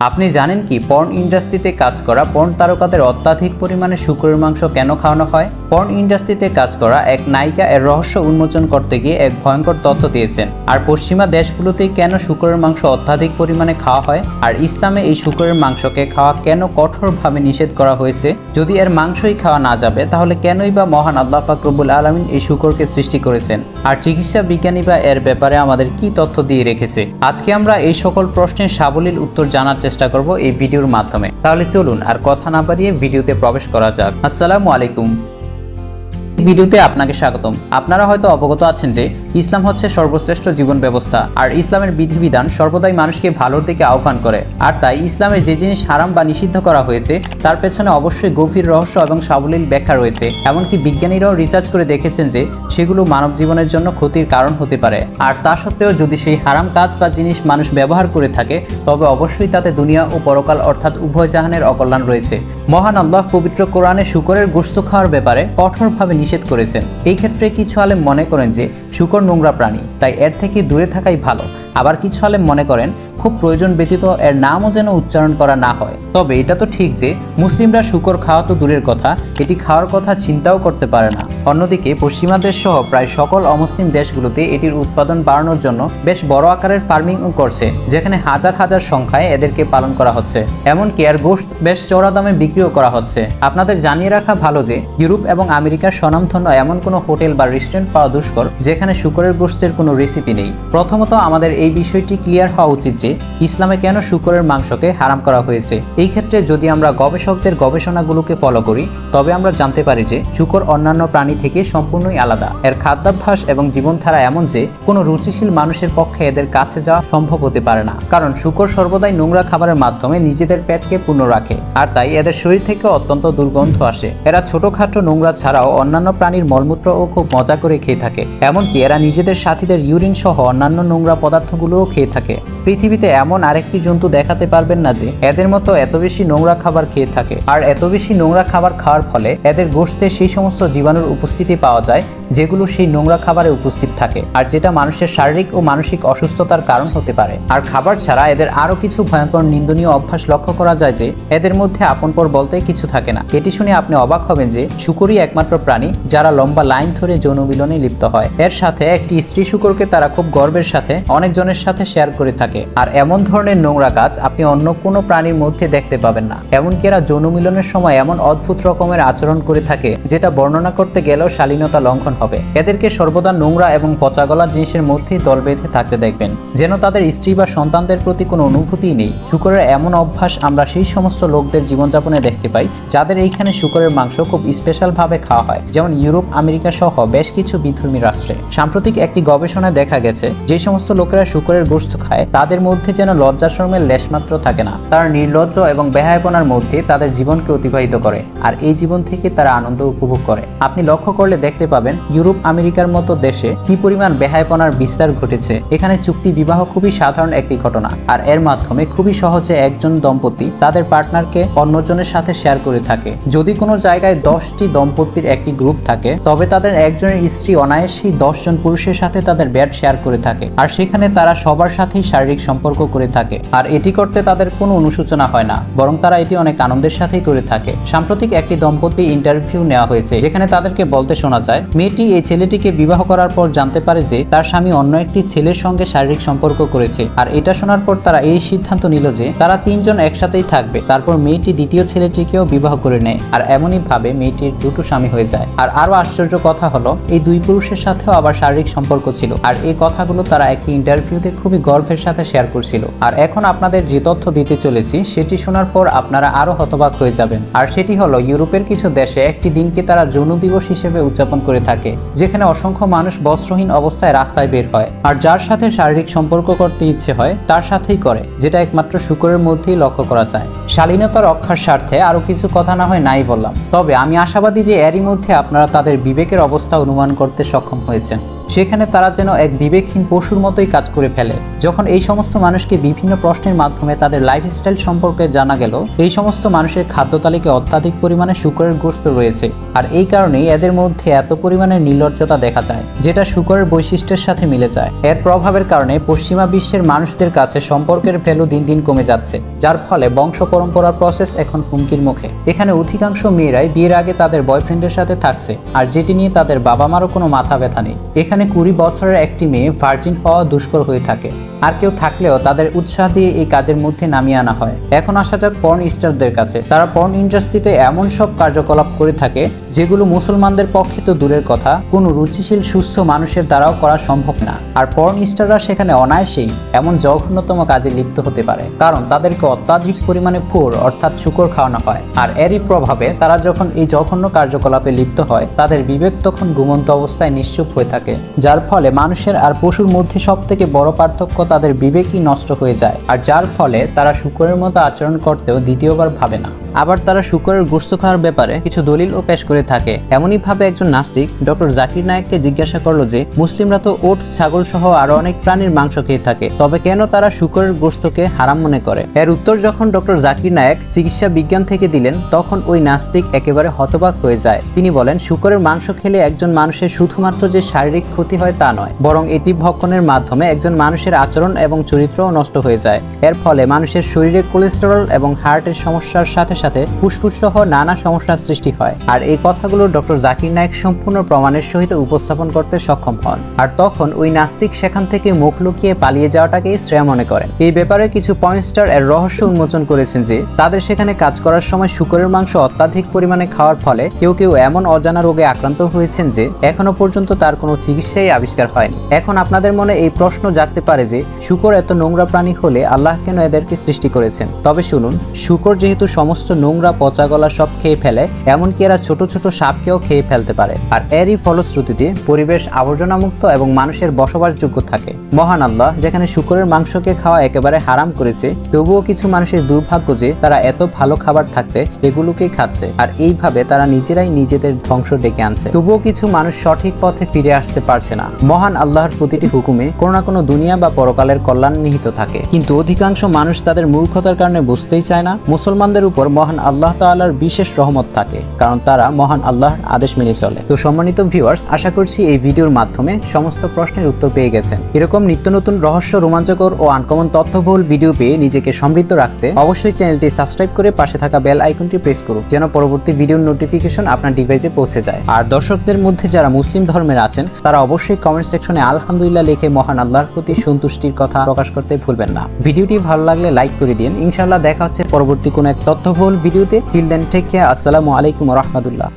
আপনি জানেন কি পর্ন ইন্ডাস্ট্রিতে কাজ করা পর্ন তারকাদের অত্যাধিক পরিমাণে শুকরের মাংস কেন খাওয়ানো হয়? পর্ন ইন্ডাস্ট্রিতে কাজ করা এক নায়িকা এর রহস্য উন্মোচন করতে গিয়ে এক ভয়ঙ্কর তথ্য দিয়েছেন। আর পশ্চিমা দেশগুলোতে কেন শুকরের মাংস অত্যাধিক পরিমাণে খাওয়া হয়? আর ইসলামে এই শুকরের মাংসকে খাওয়া কেন কঠোরভাবে নিষেধ করা হয়েছে? যদি এর মাংসই খাওয়া না যাবে, তাহলে কেনই বা মহান আল্লাহ পাক রব্বুল আলমিন এই শুকরকে সৃষ্টি করেছেন? আর চিকিৎসা বিজ্ঞানী বা এর ব্যাপারে আমাদের কি তথ্য দিয়ে রেখেছে? আজকে আমরা এই সকল প্রশ্নের সাবলীল উত্তর জানার চেষ্টা করব এই ভিডিওর মাধ্যমে। তাহলে চলুন আর কথা না বাড়িয়ে ভিডিওতে প্রবেশ করা যাক। আসসালামু আলাইকুম। ভিডিওতে আপনাকে স্বাগতম। আপনারা হয়তো অবগত আছেন যে ইসলাম হচ্ছে সর্বশ্রেষ্ঠ জীবন ব্যবস্থা, আর ইসলামের বিধিবিধান সর্বদাই মানুষকে ভালোর দিকে আহ্বান করে। আর তাই ইসলামের যে জিনিস হারাম বা নিষিদ্ধ করা হয়েছে, তার পেছনে অবশ্যই গভীর রহস্য এবং সাবলীল ব্যাখ্যা রয়েছে। এমনকি বিজ্ঞানীরাও রিসার্চ করে দেখেছেন যে, সেগুলো মানব জীবনের জন্য ক্ষতির কারণ হতে পারে। আর তা সত্ত্বেও যদি সেই হারাম কাজ বা জিনিস মানুষ ব্যবহার করে থাকে, তবে অবশ্যই তাতে দুনিয়া ও পরকাল অর্থাৎ উভয় জাহানের অকল্যাণ রয়েছে। মহান আল্লাহ পবিত্র কোরআনে শুকরের গোস্ত খাওয়ার ব্যাপারে কঠোরভাবে নিষেধ করেছেন। এই ক্ষেত্রে কিছু আলেম মনে করেন যে, শুকর নোংরা প্রাণী তাই এর থেকে দূরে থাকাই ভালো। আবার কিছু হলে মনে করেন খুব প্রয়োজন ব্যতীত এর নামও যেন উচ্চারণ করা না হয়। তবে এটা তো ঠিক যে, মুসলিমরা শুকর খাওয়া তো দূরের কথা, এটি খাওয়ার কথা চিন্তাও করতে পারে না। অন্যদিকে, পশ্চিমা দেশ সহ প্রায় সকল অমুসলিম দেশগুলোতে এটির উৎপাদন বাড়ানোর জন্য বেশ বড় আকারের ফার্মিংও করছে, যেখানে হাজার হাজার সংখ্যায় এদেরকে পালন করা হচ্ছে। এমনকি এর গোশত বেশ চড়া দামে বিক্রিও করা হচ্ছে। আপনাদের জানিয়ে রাখা ভালো যে, ইউরোপ এবং আমেরিকার স্বনামধন্য এমন কোনো হোটেল বা রেস্টুরেন্ট পাওয়া দুষ্কর, যেখানে শুকরের গোশতের কোনো রেসিপি নেই। প্রথমত আমাদের এই বিষয়টি ক্লিয়ার হওয়া উচিত যে ইসলামে কেন শুকরের মাংসকে হারাম করা হয়েছে? এই ক্ষেত্রে যদি আমরা গবেষকদের গবেষণাগুলোকে ফলো করি, তবে আমরা জানতে পারি যে শুকর অন্যান্য প্রাণী থেকে সম্পূর্ণই আলাদা। এর খাদ্যাভ্যাস এবং জীবনধারা এমন যে, কোনো রুচিশীল মানুষের পক্ষে এদের কাছে যাওয়া সম্ভব হতে পারে না। কারণ শুকর সর্বদাই নোংরা খাবারের মাধ্যমে নিজেদের পেটকে পূর্ণ রাখে, আর তাই এদের শরীর থেকে অত্যন্ত দুর্গন্ধ আসে। এরা ছোটখাটো নোংরা ছাড়াও অন্যান্য প্রাণীর মলমূত্রও খুব মজা করে খেয়ে থাকে। এমনকি এরা নিজেদের সাথীদের ইউরিন সহ অন্যান্য নোংরা পদার্থগুলোও খেয়ে থাকে। পৃথিবীতে এমন আরেকটি জন্তু দেখাতে পারবেন না যে এদের মতো এত বেশি নোংরা খাবার খেয়ে থাকে। আর এত বেশি নোংরা খাবার খাওয়ার ফলে এদের গোষ্ঠে সেই সমস্ত জীবাণুর উপস্থিতি পাওয়া যায়, যেগুলো সেই নোংরা খাবারে উপস্থিত থাকে, আর যেটা মানুষের শারীরিক ও মানসিক অসুস্থতার কারণ হতে পারে। আর খাবার ছাড়া এদের আরও কিছু ভয়ঙ্কর নিন্দনীয় অভ্যাস লক্ষ্য করা যায় যে এদের মধ্যে আপনপর বলতে কিছু থাকে না। এটি শুনে আপনি অবাক হবেন যে শুকুরই একমাত্র প্রাণী, যারা লম্বা লাইন ধরে যৌন মিলনে লিপ্ত হয়। এর সাথে একটি স্ত্রী শুকরকে তারা খুব গর্বের সাথে অনেকজনের সাথে শেয়ার করে থাকে। আর এমন ধরনের নোংরা কাজ আপনি অন্য কোনো প্রাণীর মধ্যে দেখতে পাবেন না। এমনকি এরা যৌন মিলনের সময় এমন অদ্ভুত রকমের আচরণ করে থাকে, যেটা বর্ণনা করতে গেলেও শালীনতা লঙ্ঘন হবে। এদেরকে সর্বদা নোংরা এবং পচাগলা জিনিসের মধ্যেই দল বেঁধে থাকতে দেখবেন, যেন তাদের স্ত্রী বা সন্তানদের প্রতি কোনো অনুভূতিই নেই। শুকরের এমন অভ্যাস আমরা সেই সমস্ত লোকদের জীবনযাপনে দেখতে পাই, যাদের এইখানে শুকরের মাংস খুব স্পেশাল ভাবে খাওয়া হয়। যেমন ইউরোপ, আমেরিকা সহ বেশ কিছু বিধর্মী রাষ্ট্রে। সাম্প্রতিক একটি গবেষণায় দেখা গেছে, যে সমস্ত লোকেরা শুকরের গোস্ত খায়, তাদের মধ্যে যেন লজ্জাশ্রমের লেশমাত্র থাকে না। তারা নির্লজ্জ এবং বেহায়পনার মধ্যে তাদের জীবনকে অতিবাহিত করে, আর এই জীবন থেকে তারা আনন্দ উপভোগ করে। আপনি লক্ষ্য করলে দেখতে পাবেন, ইউরোপ, আমেরিকার মতো দেশে কি পরিমাণ বেহায়পনার বিস্তার ঘটেছে। এখানে চুক্তি বিবাহ খুবই সাধারণ একটি ঘটনা, আর এর মাধ্যমে খুবই সহজে একজন দম্পতি তাদের পার্টনারকে অন্যজনের সাথে শেয়ার করে থাকে। যদি কোনো জায়গায় দশটি দম্পতির একটি গ্রুপ থাকে, তবে তাদের একজনের স্ত্রী অনায়াসেই দশজন পুরুষের সাথে তাদের ব্যাট শেয়ার করে থাকে, আর সেখানে তারা সবার সাথেই শারীরিক সম্পর্ক করে থাকে। আর এটি করতে তাদের কোনো অনুশোচনা হয় না, বরং তারা এটি অনেক আনন্দের সাথেই করে থাকে। সাম্প্রতিক একটি দম্পতি ইন্টারভিউ নেওয়া হয়েছে, যেখানে তাদেরকে বলতে শোনা যায়, মেয়েটি এই ছেলেটিকে বিবাহ করার পর জানতে পারে যে তার স্বামী অন্য একটি ছেলের সঙ্গে শারীরিক সম্পর্ক করেছে। আর এটা শোনার পর তারা এই সিদ্ধান্ত নিল যে তারা তিনজন একসাথেই থাকবে। তারপর মেয়েটি দ্বিতীয় ছেলেটিকেও বিবাহ করে নেয়। আর এমনই ভাবে মেয়েটির দুটো স্বামী হয়ে যায়। আর আরও আশ্চর্য কথা হলো, এই দুই পুরুষের সাথেও আবার শারীরিক সম্পর্ক ছিল। আর এই কথাগুলো তারা একটি ইন্টারভিউতে খুবই গর্বের সাথে শেয়ার করছিল। আর এখন আপনাদের যে তথ্য দিতে চলেছি, সেটি শোনার পর আপনারা আরও হতবাক হয়ে যাবেন। আর সেটি হলো, ইউরোপের কিছু দেশে একটি দিনকে তারা যৌন দিবস হিসেবে উদযাপন করে থাকে, যেখানে অসংখ্য মানুষ বস্ত্রহীন অবস্থায় রাস্তায় বের হয়। আর যার সাথে শারীরিক সম্পর্ক করতে ইচ্ছে হয়, তার সাথেই করে, যেটা একমাত্র শুকরের মধ্যেই লক্ষ্য করা যায়। শালীনতা রক্ষার স্বার্থে আরও কিছু কথা না হয় নাই বললাম। তবে আমি আশাবাদী যে এরই মধ্যে আপনারা তাদের বিবেকের অবস্থা অনুমান করতে সক্ষম হয়েছেন। সেখানে তারা যেন এক বিবেকহীন পশুর মতোই কাজ করে ফেলে। যখন এই সমস্ত মানুষকে বিভিন্ন প্রশ্নের মাধ্যমে তাদের লাইফস্টাইল সম্পর্কে জানা গেল, এই সমস্ত মানুষের খাদ্য তালিকায় অত্যাধিক পরিমাণে শুকরের গোস্ত রয়েছে। আর এই কারণেই এদের মধ্যে এত পরিমাণে নির্লজ্জতা দেখা যায়, যেটা শুকরের বৈশিষ্ট্যের সাথে মিলে যায়। এর প্রভাবের কারণে পশ্চিমা বিশ্বের মানুষদের কাছে সম্পর্কের ভ্যালু দিন দিন কমে যাচ্ছে, যার ফলে বংশ পরম্পরার প্রসেস এখন হুমকির মুখে। এখানে অধিকাংশ মেয়েরাই বিয়ের আগে তাদের বয়ফ্রেন্ডের সাথে থাকছে, আর যেটি নিয়ে তাদের বাবা মারও কোনো মাথা ব্যথা নেই। এখানে কুড়ি বছরের একটি মেয়ে ভার্জিন হওয়া দুষ্কর হয়ে থাকে। আর কেউ থাকলেও তাদের উৎসাহ দিয়ে এই কাজের মধ্যে নামিয়ে আনা হয়। এখন আসা যাক পর্ন স্টারদের কাছে। তারা পর্ন ইন্ডাস্ট্রিতে এমন সব কার্যকলাপ করে থাকে, যেগুলো মুসলমানদের পক্ষে তো দূরের কথা। কোনো রুচিশীল, সুস্থ মানুষের দ্বারাও করা সম্ভব না। আর পর্ন স্টাররা সেখানে অনায়াসেই এমন জঘন্যতম কাজে লিপ্ত হতে পারে। কারণ তাদেরকে অত্যাধিক পরিমাণে ফোর অর্থাৎ শুকর খাওয়ানো হয়। আর এরই প্রভাবে তারা যখন এই জঘন্য কার্যকলাপে লিপ্ত হয়, তাদের বিবেক তখন ঘুমন্ত অবস্থায় নিশ্চুপ হয়ে থাকে। যার ফলে মানুষের আর পশুর মধ্যে সব থেকে বড় পার্থক্য তাদের বিবেকই নষ্ট হয়ে যায়। আর যার ফলে তারা শুকরের মতো আচরণ করতেও দ্বিতীয়বার ভাবে না। আবার তারা শুকরের গোস্ত খাওয়ার ব্যাপারে কিছু দলিল ও পেশ করে থাকে। এমনই ভাবে একজন নাস্তিক ডক্টর জাকির নায়েককে জিজ্ঞাসা করল যে, মুসলিমরা তো ওট, ছাগল সহ আরও অনেক প্রাণীর মাংস খেয়ে থাকে, তবে কেন তারা শুকরের গোস্তকে হারাম মনে করে? এর উত্তর যখন ডক্টর জাকির নায়েক চিকিৎসা বিজ্ঞান থেকে দিলেন, তখন ওই নাস্তিক একেবারে হতবাক হয়ে যায়। তিনি বলেন, শুকরের মাংস খেলে একজন মানুষের শুধুমাত্র যে শারীরিক ক্ষতি হয় তা নয়, বরং এটি ভক্ষণের মাধ্যমে একজন মানুষের আচরণ এবং চরিত্রও নষ্ট হয়ে যায়। এর ফলে মানুষের শরীরে কোলেস্টেরল এবং হার্টের সমস্যার সাথে সাথে ফুসফুস সহ নানা সমস্যার সৃষ্টি হয়। আর এই কথাগুলো ডক্টর জাকির নায়েক সম্পূর্ণ প্রমাণের সহিত উপস্থাপন করতে সক্ষম হন। আর তখন ওই নাস্তিক সেখান থেকে মুখ লুকিয়ে পালিয়ে যাওয়াটাকেই শ্রেয় মনে করেন। এই ব্যাপারে কিছু পয়েন্টস্টার এর রহস্য উন্মোচন করেছেন যে, তাদের সেখানে কাজ করার সময় শুকরের মাংস অত্যাধিক পরিমাণে খাওয়ার ফলে কেউ কেউ এমন অজানা রোগে আক্রান্ত হয়েছেন যে, এখনও পর্যন্ত তার কোনো চিকিৎসাই আবিষ্কার হয়নি। এখন আপনাদের মনে এই প্রশ্ন জাগতে পারে যে, শুকর এত নোংরা প্রাণী হলে আল্লাহ কেন এদেরকে সৃষ্টি করেছেন? তবে শুনুন, শুকর যেহেতু সমস্ত নোংরা পচা গলা সব খেয়ে ফেলে, এমনকি এরা ছোট ছোট সাপকেও খেয়ে ফেলতে পারে। আর এরই ফলশ্রুতিতে পরিবেশ আবর্জনামুক্ত এবং মানুষের বসবাসযোগ্য থাকে। মহান আল্লাহ যেখানে শুকরের মাংসকে খাওয়া একেবারে হারাম করেছে, তবুও কিছু মানুষের দুর্ভাগ্য যে তারা এত ভালো খাবার থাকতে এগুলোকেই খাচ্ছে। আর এইভাবে তারা নিজেরাই নিজেদের ধ্বংস ডেকে আনছে। তবুও কিছু মানুষ সঠিক পথে ফিরে আসতে পারছে না। মহান আল্লাহর প্রতিটি হুকুমে কোনো না কোনো দুনিয়া বা পরকালের কল্যাণ নিহিত থাকে। কিন্তু অধিকাংশ মানুষ তাদের মূর্খতার কারণে বুঝতেই চায় না। মুসলমানদের উপর মহান আল্লাহ তাআলার বিশেষ রহমত থাকে, কারণ তারা মহান আল্লাহর আদেশ মেনে চলে। তো সম্মানিত ভিউয়ার্স আশা করছি এই ভিডিওর মাধ্যমে সমস্ত প্রশ্নের উত্তর পেয়ে গেছেন। এরকম নিত্য নতুন রহস্য, রোমাঞ্চকর ও আনকমন তথ্যবহুল ভিডিও পেয়ে নিজেকে সমৃদ্ধ রাখতে অবশ্যই চ্যানেলটি সাবস্ক্রাইব করে পাশে থাকা বেল আইকনটি প্রেস করুন, যেন পরবর্তী ভিডিওর নোটিফিকেশন আপনার ডিভাইসে পৌঁছে যায়। আর দর্শকদের মধ্যে যারা মুসলিম ধর্মের আছেন, তারা অবশ্যই কমেন্ট সেকশনে আলহামদুলিল্লাহ লিখে মহান আল্লাহর প্রতি সন্তুষ্টির কথা প্রকাশ করতে ভুলবেন না। ভিডিওটি ভালো লাগলে লাইক করে দিন। ইনশাআল্লাহ দেখা হচ্ছে পরবর্তী কোনো এক তথ্যবহুল ভিডিওতে। টিল দেন টেক কেয়ার আসসালামু আলাইকুম রহমতুল্লাহ।